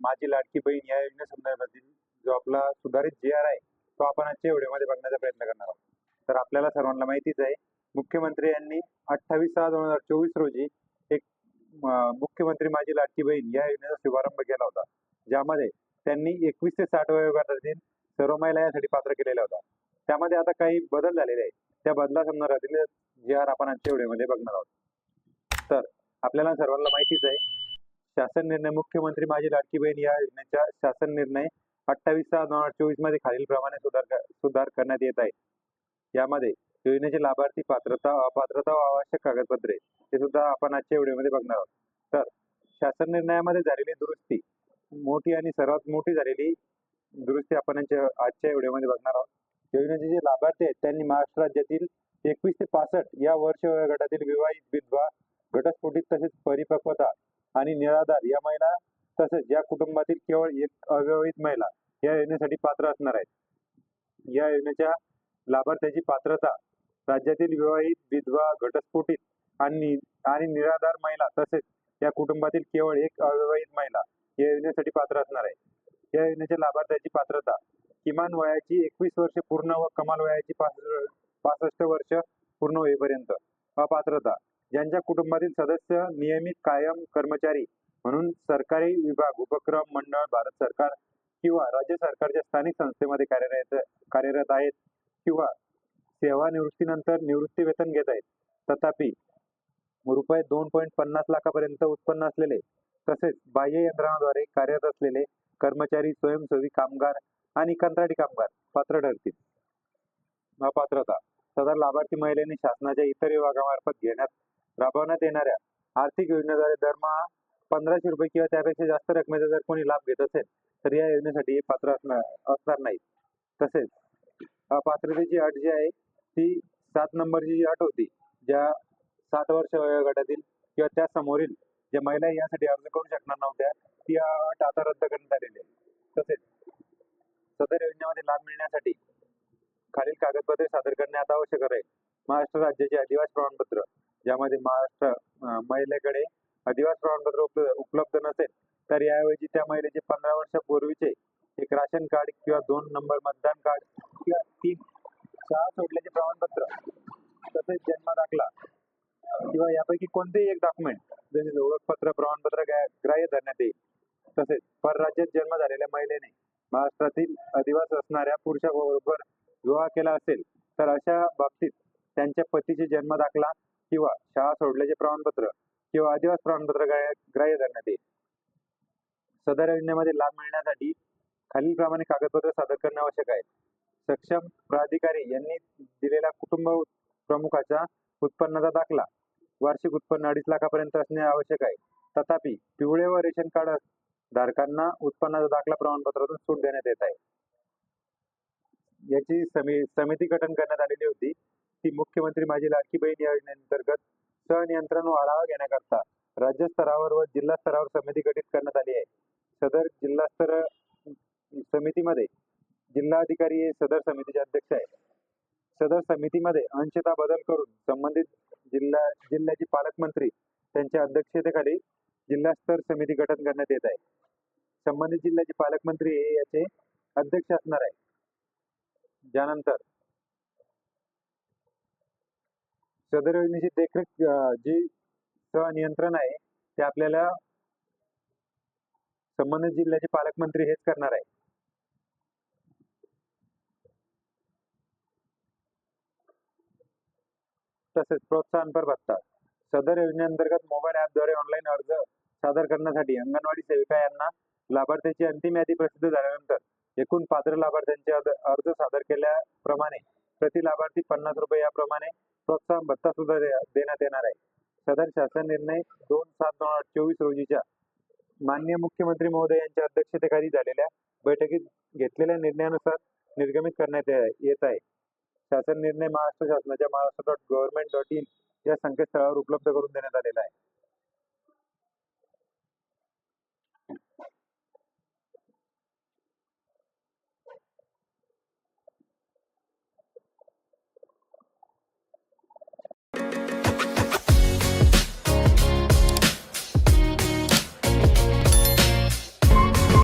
माझी लाडकी बहीण या योजनेसंदर्भातील जो आपला सुधारित जी आर आहे तो आपण आजच्या व्हिडिओमध्ये बघण्याचा प्रयत्न करणार आहोत. तर आपल्याला सर्वांना माहितीच आहे मुख्यमंत्री यांनी अठ्ठावीस सहा दोन हजार चोवीस रोजी एक मुख्यमंत्री माझी लाडकी बहीण या योजनेचा शुभारंभ केला होता ज्यामध्ये त्यांनी एकवीस ते साठ वयोगटातील सर्व महिला यासाठी पात्र केलेला होता त्यामध्ये आता काही बदल झालेले आहेत. त्या बदलासंदर्भातील जी आर आपण आजच्या व्हिडिओमध्ये बघणार आहोत. तर आपल्याला सर्वांना माहितीच आहे शासन निर्णय मुख्यमंत्री माझी लाडकी बहीण या योजनेच्या शासन निर्णय अठ्ठावीस सहा दोन हजार चोवीसमध्ये खालील प्रमाणे सुधार सुधार करण्यात येत आहे. यामध्ये योजनेचे लाभार्थी पात्रता अपात्रता व आवश्यक कागदपत्रे हे सुद्धा आपण आजच्या व्हिडिओमध्ये बघणार आहोत. तर शासन निर्णयामध्ये झालेली दुरुस्ती मोठी आणि सर्वात मोठी झालेली दुरुस्ती आपण आजच्या व्हिडिओमध्ये बघणार आहोत. योजनेचे जे लाभार्थी आहेत त्यांनी महाराष्ट्र राज्यातील एकवीस ते पासष्ट या वर्ष वयोगटातील विवाहित विधवा घटस्फोटित तसेच परिपक्वता आणि निराधार या महिला तसेच या कुटुंबातील केवळ एक अविवाहित महिला या योजनेसाठी पात्र असणार आहेत. या योजनेच्या लाभार्थ्याची पात्रता राज्यातील विवाहित विधवा घटस्फोटित आणि आणि निराधार महिला तसेच या कुटुंबातील केवळ एक अविवाहित महिला या योजनेसाठी पात्र असणार आहे. या योजनेच्या लाभार्थ्याची पात्रता किमान वयाची एकवीस वर्ष पूर्ण व कमाल वयाची पासष्ट पासष्ट वर्ष पूर्ण होईपर्यंत अपात्रता ज्यांच्या कुटुंबातील सदस्य नियमित कायम कर्मचारी म्हणून सरकारी विभाग उपक्रम मंडळ भारत सरकार किंवा राज्य सरकारच्या स्थानिक संस्थेमध्ये कार्यरत कार्यरत आहेत किंवा सेवानिवृत्तीनंतर निवृत्ती वेतन घेत आहेत. तथापि रुपये दोन पॉईंट पन्नास लाखापर्यंत उत्पन्न असलेले तसेच बाह्य यंत्रणाद्वारे कार्यरत असलेले कर्मचारी स्वयंसेवी कामगार आणि कंत्राटी कामगार पात्र ठरतील. अपात्रता. सदर लाभार्थी महिलेने शासनाच्या इतर विभागामार्फत घेण्यात राबवण्यात येणाऱ्या आर्थिक योजनेद्वारे दरमहा पंधराशे रुपये किंवा त्यापेक्षा जास्त रकमेचा जर कोणी लाभ घेत असेल तर या योजनेसाठी हे पात्र असणार असणार नाही तसेच पात्रतेची अट जी आहे ती सात नंबरची जी अट होती ज्या सात वर्ष वयोगटातील किंवा त्या समोरील ज्या महिला यासाठी अर्ज करू शकणार नव्हत्या ती अट आता रद्द करण्यात आलेली आहे. तसेच सदर योजनेमध्ये लाभ मिळण्यासाठी खालील कागदपत्रे सादर करणे आता आवश्यक आहे. महाराष्ट्र राज्याचे आदिवासी प्रमाणपत्र ज्यामध्ये महाराष्ट्र महिलेकडे अधिवास प्रमाणपत्र उपलब्ध उपलब्ध नसेल तर याऐवजी त्या महिलेचे पंधरा वर्षापूर्वीचे एक राशन कार्ड किंवा दोन नंबर मतदान कार्ड किंवा तीन शाळा सोडल्याचे प्रमाणपत्र तसेच जन्म दाखला किंवा यापैकी कोणतेही एक डॉक्युमेंट जसे ओळखपत्र प्रमाणपत्र ग्राह्य धरण्यात येईल. तसेच परराज्यात जन्म झालेल्या महिलेने महाराष्ट्रातील अधिवास असणाऱ्या पुरुषाबरोबर विवाह केला असेल तर अशा बाबतीत त्यांच्या पतीचे जन्म दाखला किंवा शाळा सोडल्याचे प्रमाणपत्र किंवा आदिवासी प्रमाणपत्र ग्राह्य करण्यात येईल. सदर योजनेमध्ये लाभ मिळण्यासाठी खालीलप्रमाणे कागदपत्र सादर करणे आवश्यक आहे. सक्षम प्राधिकारी यांनी दिलेला कुटुंब उत- प्रमुखाचा उत्पन्नाचा दाखला वार्षिक उत्पन्न अडीच लाखापर्यंत असणे आवश्यक आहे. तथापि पिवळे व रेशन कार्ड धारकांना उत्पन्नाचा दाखला प्रमाणपत्रातून सूट देण्यात येत आहे. याची समिती गठन करण्यात आलेली होती. ती मुख्यमंत्री माझी लाडकी बहीण या योजनेअंतर्गत सहनियंत्रण व आढावा घेण्याकरता राज्य स्तरावर व जिल्हा स्तरावर समिती गठीत करण्यात आली आहे. सदर जिल्हा स्तर समितीमध्ये जिल्हाधिकारी हे सदर समितीचे अध्यक्ष आहेत. सदर समितीमध्ये अंशतः बदल करून संबंधित जिल्हा जिल्ह्याचे पालकमंत्री त्यांच्या अध्यक्षतेखाली जिल्हास्तर समिती गठन करण्यात येत आहे. संबंधित जिल्ह्याचे पालकमंत्री हे याचे अध्यक्ष असणार आहे ज्यानंतर सदर योजनेची देखरेख जी सहनियंत्रण आहे ते आपल्याला संबंधित जिल्ह्याचे पालकमंत्री हेच करणार आहे तसेच प्रोत्साहनपर भत्ता. सदर योजनेअंतर्गत मोबाईल ऍपद्वारे ऑनलाईन अर्ज सादर करण्यासाठी अंगणवाडी सेविका यांना लाभार्थ्याची अंतिम यादी प्रसिद्ध झाल्यानंतर एकूण पात्र लाभार्थ्यांचे अर्ज सादर केल्याप्रमाणे प्रति लाभार्थी पन्नास रुपये याप्रमाणे प्रोत्साहन भत्ता सुद्धा दे- देण्यात येणार आहे. सदर शासन निर्णय दोन सात दोन हजार चोवीस रोजीच्या मान्य मुख्यमंत्री महोदय यांच्या अध्यक्षतेखाली झालेल्या बैठकीत घेतलेल्या निर्णयानुसार निर्गमित करण्यात ये- येत आहे. शासन निर्णय महाराष्ट्र शासनाच्या Maharashtra dot government dot in या संकेतस्थळावर उपलब्ध करून देण्यात आलेला आहे.